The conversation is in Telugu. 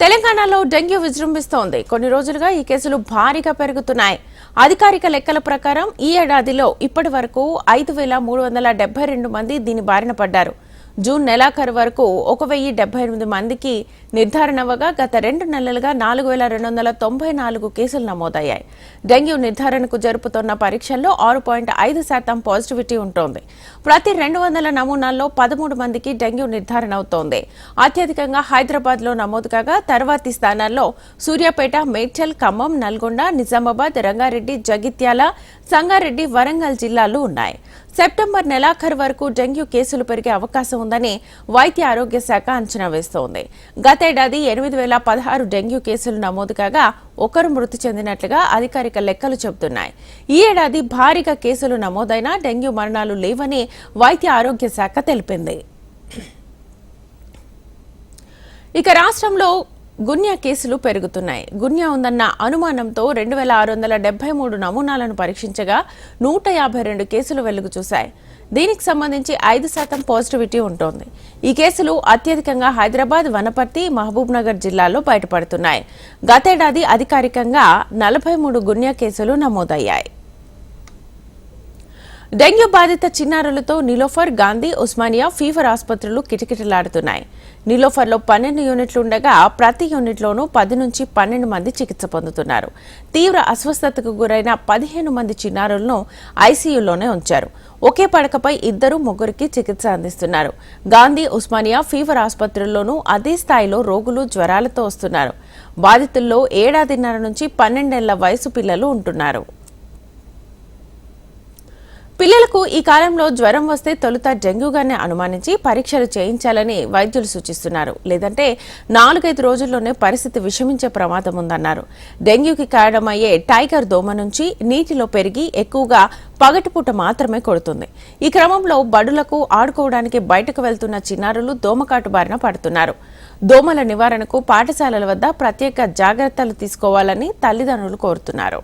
తెలంగాణలో డెంగ్యూ విజృంభిస్తోంది. కొన్ని రోజులుగా ఈ కేసులు భారీగా పెరుగుతున్నాయి. అధికారిక లెక్కల ప్రకారం ఈ ఏడాదిలో ఇప్పటి వరకు ఐదు వేల మూడు వందల డెబ్బై రెండు మంది దీని బారిన పడ్డారు. జూన్ నెలాఖరు వరకు ఒక వెయ్యి డెబ్బై ఎనిమిది మందికి నిర్ధారణ అవ్వగా గత రెండు నెలలుగా నాలుగు వేల రెండు వందల తొంభై నాలుగు కేసులు నమోదయ్యాయి. డెంగ్యూ నిర్ధారణకు జరుపుతున్న పరీక్షల్లో ఆరు పాయింట్ ఐదు శాతం పాజిటివిటీ ఉంటోంది. ప్రతి రెండు వందల నమూనాల్లో పదమూడు మందికి డెంగ్యూ నిర్ధారణ అవుతోంది. అత్యధికంగా హైదరాబాద్లో నమోదు కాగా తర్వాతి స్థానాల్లో సూర్యాపేట మేడ్చల్ ఖమ్మం నల్గొండ నిజామాబాద్ రంగారెడ్డి జగిత్యాల సంగారెడ్డి వరంగల్ జిల్లాలు ఉన్నాయి. సెప్టెంబర్ నెలాఖరు వరకు డెంగ్యూ కేసులు పెరిగే అవకాశం ఉందని వైద్య ఆరోగ్య శాఖ అంచనా వేస్తోంది. గతేడాది ఎనిమిది వేల పదహారు డెంగ్యూ కేసులు నమోదు కాగా ఒకరు మృతి చెందినట్లుగా అధికారిక లెక్కలు చెబుతున్నాయి. ఈ ఏడాది భారీగా కేసులు నమోదైనా డెంగ్యూ మరణాలు లేవని వైద్య ఆరోగ్య శాఖ తెలిపింది. ఇక రాష్ట్రంలో గున్యా కేసులు పెరుగుతున్నాయి. గున్యా ఉందన్న అనుమానంతో రెండు వేల ఆరు వందల డెబ్బై మూడు నమూనాలను పరీక్షించగా నూట యాభై రెండు కేసులు వెలుగు చూశాయి. దీనికి సంబంధించి ఐదు శాతం పాజిటివిటీ ఉంటోంది. ఈ కేసులు అత్యధికంగా హైదరాబాద్ వనపర్తి మహబూబ్ నగర్ జిల్లాల్లో బయటపడుతున్నాయి. గతేడాది అధికారికంగా నలభై మూడు గున్యా కేసులు నమోదయ్యాయి. డెంగ్యూ బాధిత చిన్నారులతో నిలోఫర్ గాంధీ ఉస్మానియా ఫీవర్ ఆసుపత్రులు కిటకిటలాడుతున్నాయి. నిలోఫర్లో పన్నెండు యూనిట్లు ఉండగా ప్రతి యూనిట్లోనూ పది నుంచి పన్నెండు మంది చికిత్స పొందుతున్నారు. తీవ్ర అస్వస్థతకు గురైన పదిహేను మంది చిన్నారులను ఐసీయూలోనే ఉంచారు. ఒకే పడకపై ఇద్దరు ముగ్గురికి చికిత్స అందిస్తున్నారు. గాంధీ ఉస్మానియా ఫీవర్ ఆసుపత్రుల్లోనూ అదే స్థాయిలో రోగులు జ్వరాలతో వస్తున్నారు. బాధితుల్లో ఏడాదిన్నర నుంచి పన్నెండేళ్ళ వయసు పిల్లలు ఉంటున్నారు. పిల్లలకు ఈ కాలంలో జ్వరం వస్తే తొలుత డెంగ్యూగానే అనుమానించి పరీక్షలు చేయించాలని వైద్యులు సూచిస్తున్నారు. లేదంటే నాలుగైదు రోజుల్లోనే పరిస్థితి విషమించే ప్రమాదం ఉందన్నారు. డెంగ్యూకి కారణమయ్యే టైగర్ దోమ నుంచి నీటిలో పెరిగి ఎక్కువగా పగటిపూట మాత్రమే కొడుతుంది. ఈ క్రమంలో బడులకు ఆడుకోవడానికి బయటకు వెళ్తున్న చిన్నారులు దోమకాటు బారిన పడుతున్నారు. దోమల నివారణకు పాఠశాలల వద్ద ప్రత్యేక జాగ్రత్తలు తీసుకోవాలని తల్లిదండ్రులు కోరుతున్నారు.